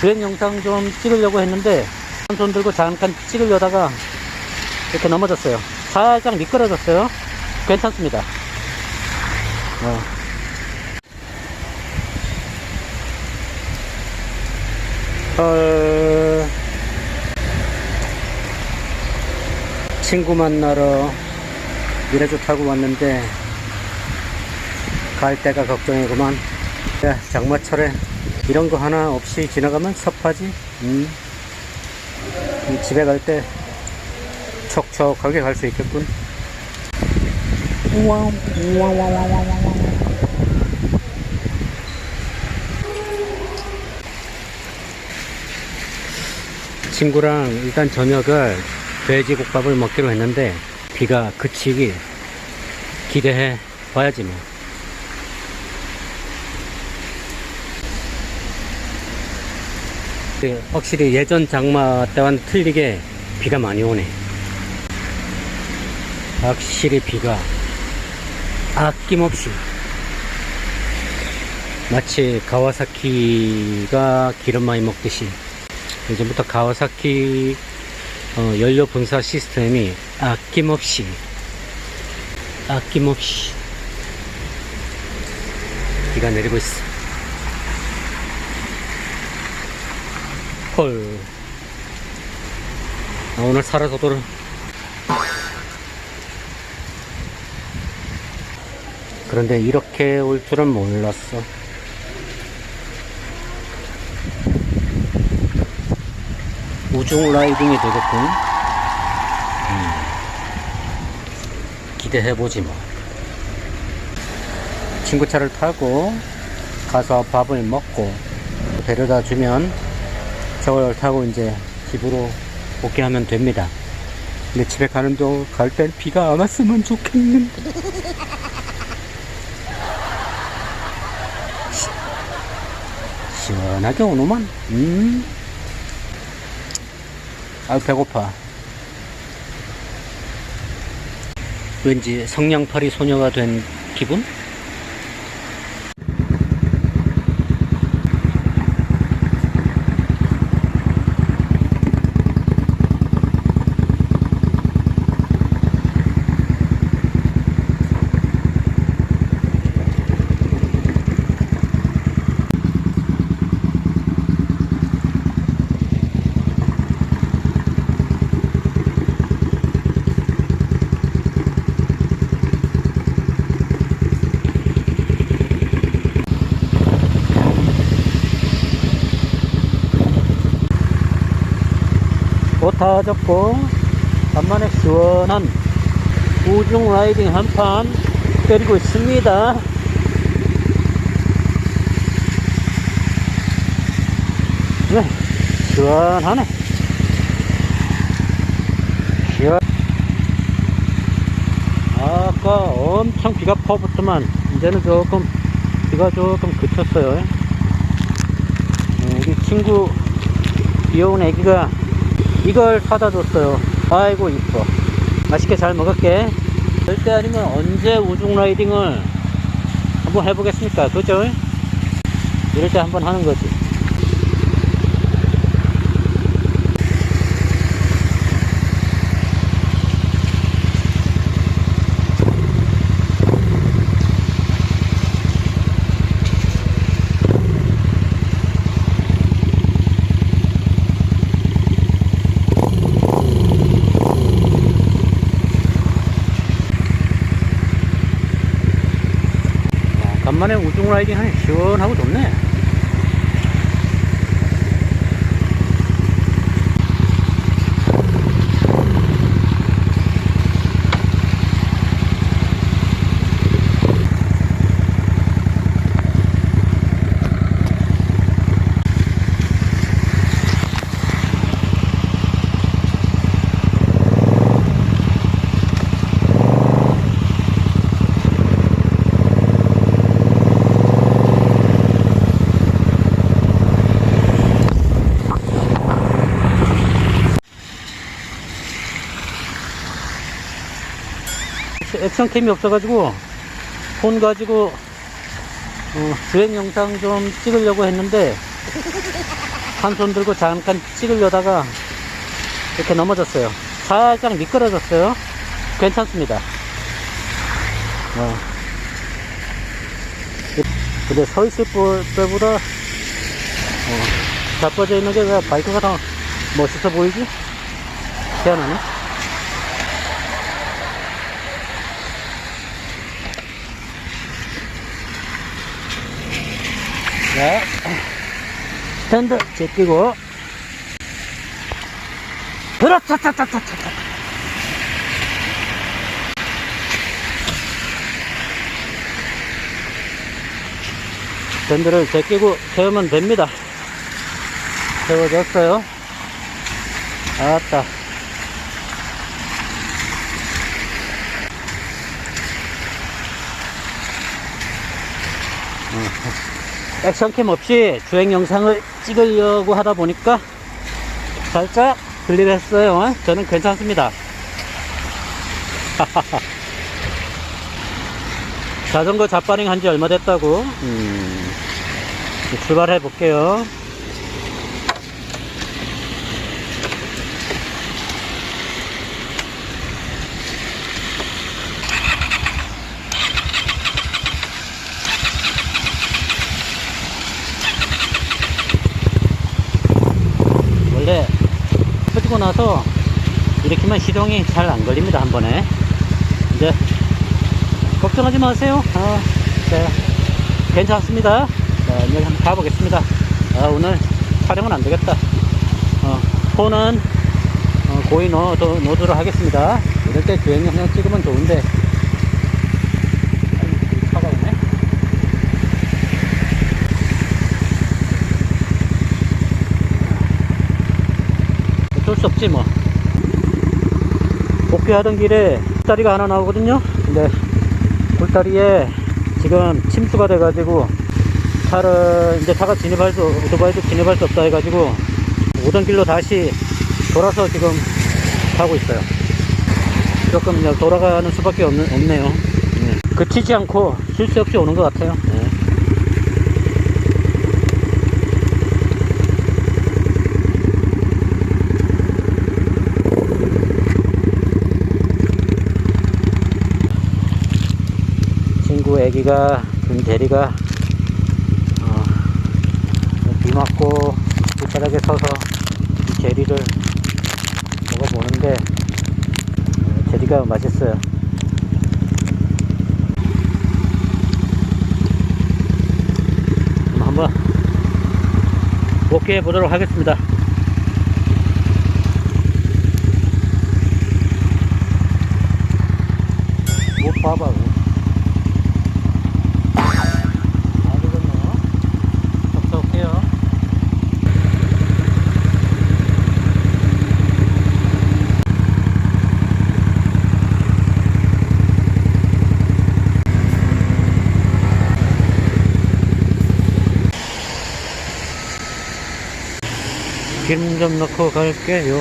주행 영상 좀 찍으려고 했는데 손 들고 잠깐 찍으려다가 이렇게 넘어졌어요. 살짝 미끄러졌어요. 괜찮습니다. 어. 헐. 친구 만나러 미래주 타고 왔는데 갈 데가 걱정이구만. 야, 장마철에 이런 거 하나 없이 지나가면 섭하지. 음. 이 집에 갈때 촉촉하게 갈 수 있겠군. 우와우, 우와와와와와와. 친구랑 일단 저녁을 돼지국밥을 먹기로 했는데 비가 그치기 기대해 봐야지 뭐. 확실히 예전 장마 때와는 틀리게 비가 많이 오네. 확실히 비가 아낌없이 마치 가와사키가 기름 많이 먹듯이 이제부터 가와사키 어, 연료 분사 시스템이 아낌없이 아낌없이 비가 내리고 있어. 헐. 아, 오늘 살아서도록 그런데 이렇게 올 줄은 몰랐어. 우중 라이딩이 되겠군. 음. 기대해보지 뭐. 친구 차를 타고 가서 밥을 먹고 데려다 주면 저걸 타고 이제 집으로 복귀하면 됩니다. 근데 집에 가는 도갈 땐 비가 안 왔으면 좋겠는데. 시- 시원하게 오노만. 음. 아 배고파. 왠지 성냥팔이 소녀가 된 기분? 옷다 젖고 간만에 시원한 우중 라이딩 한판 때리고 있습니다. 네, 시원하네. 시원. 아까 엄청 비가 퍼붓더만 이제는 조금 비가 조금 그쳤어요. 음, 우리 친구 귀여운 애기가 이걸 사다 줬어요. 아이고 이뻐. 맛있게 잘 먹을게. 절대 아니면 언제 우중 라이딩을 한번 해보겠습니까? 그죠? 이럴 때 한번 하는 거지. 야, 간만에 우중 라이딩 하니 시원하고 좋네. 액션캠이 없어가지고 폰 가지고 어, 주행 영상 좀 찍으려고 했는데 한 손 들고 잠깐 찍으려다가 이렇게 넘어졌어요. 살짝 미끄러졌어요. 괜찮습니다. 어. 근데 서 있을 때보다 어, 자빠져 있는 게 왜 바이크가 더 멋있어 보이지? 희한하네. 자, 스탠드 제끼고. 그렇차차 차 차 차 스탠드를 제끼고 세우면 됩니다. 세워졌어요. 아따 어, 액션캠 없이 주행 영상을 찍으려고 하다 보니까 살짝 들리랬어요. 어? 저는 괜찮습니다. 자전거 자빠링 한지 얼마 됐다고? 음, 출발해 볼게요. 원래 나서 이렇게만 시동이 잘 안 걸립니다 한 번에. 이제 걱정하지 마세요. 아, 네. 괜찮습니다. 자, 이제 한번 가보겠습니다. 아, 오늘 촬영은 안 되겠다. 어, 폰은 어, 고이 놓도록 하겠습니다. 이럴 때 주행 영상 찍으면 좋은데 아이고, 차가 오네 어쩔 수 없지 뭐. 복귀하던 길에 굴다리가 하나 나오거든요. 근데 굴다리에 지금 침수가 돼 가지고 차를 이제 차가 진입할 수 오토바이도 진입할 수 없다 해 가지고 오던 길로 다시 돌아서 지금 가고 있어요. 조금 이제 돌아가는 수밖에 없네요. 네. 그치지 않고 쉴 새 없이 오는 것 같아요. 네. 친구 애기가 든 대리가 어, 비 맞고 뒷바닥에 서서 이 제리를 먹어보는데 어, 제리가 맛있어요. 한번 먹게 보도록 하겠습니다. 못 봐봐 아 되겠네요 적적해요 기름 좀 넣고 갈게요.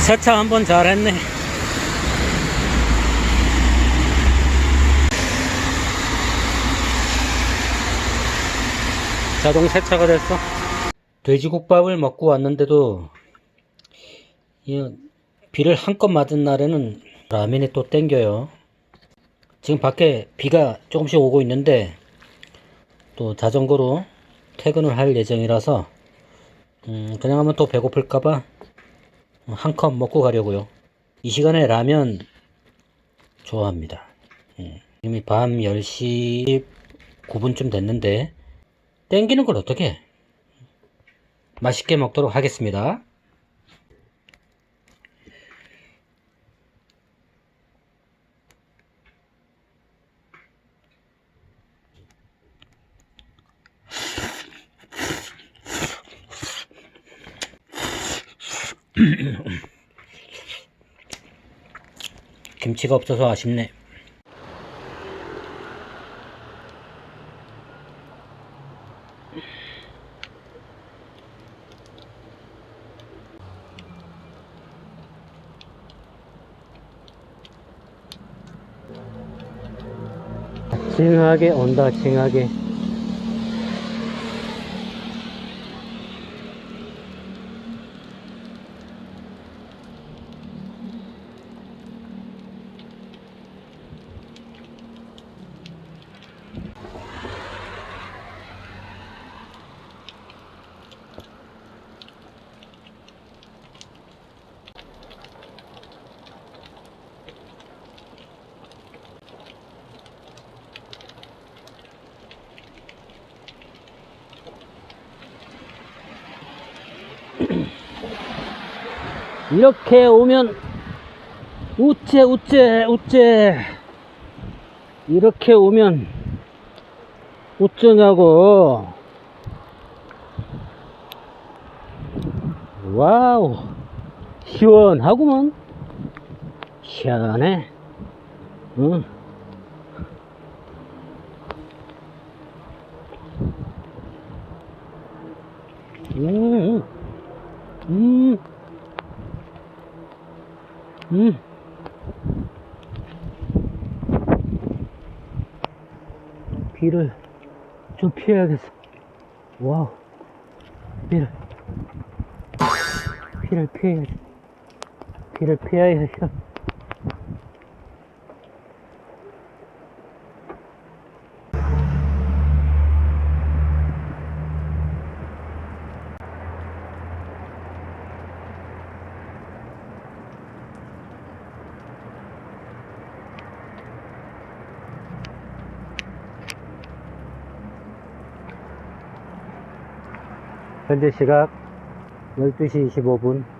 세차 한번 잘했네 자동 세차가 됐어 돼지국밥을 먹고 왔는데도 이 비를 한껏 맞은 날에는 라면이 또 땡겨요 지금 밖에 비가 조금씩 오고 있는데 또 자전거로 퇴근을 할 예정이라서 음, 그냥 하면 또 배고플까봐 한 컵 먹고 가려고요. 이 시간에 라면 좋아합니다. 음, 이미 밤 10시 9분쯤 됐는데 땡기는 걸 어떻게 해? 맛있게 먹도록 하겠습니다. 김치가 없어서 아쉽네. 징하게 온다, 징하게. 이렇게 오면 우째 우째 우째. 이렇게 오면 어쩌냐고. 와우. 시원하구먼. 시원해 응. 음, 음, 음. 비를 좀 피해야겠어. 와우. 비를. 비를 피해야지. 비를 피해야지. 현재 시각 12시 25분.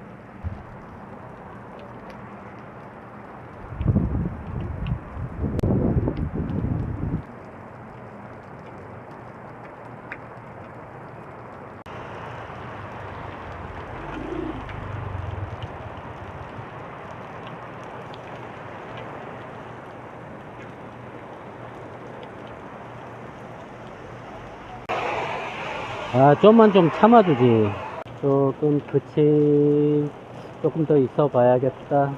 아, 좀만 좀 참아주지. 조금 그치, 조금 더 있어 봐야겠다.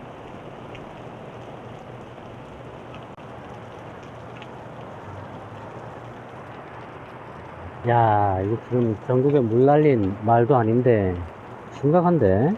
야, 이거 지금 전국에 물 날린 말도 아닌데, 심각한데?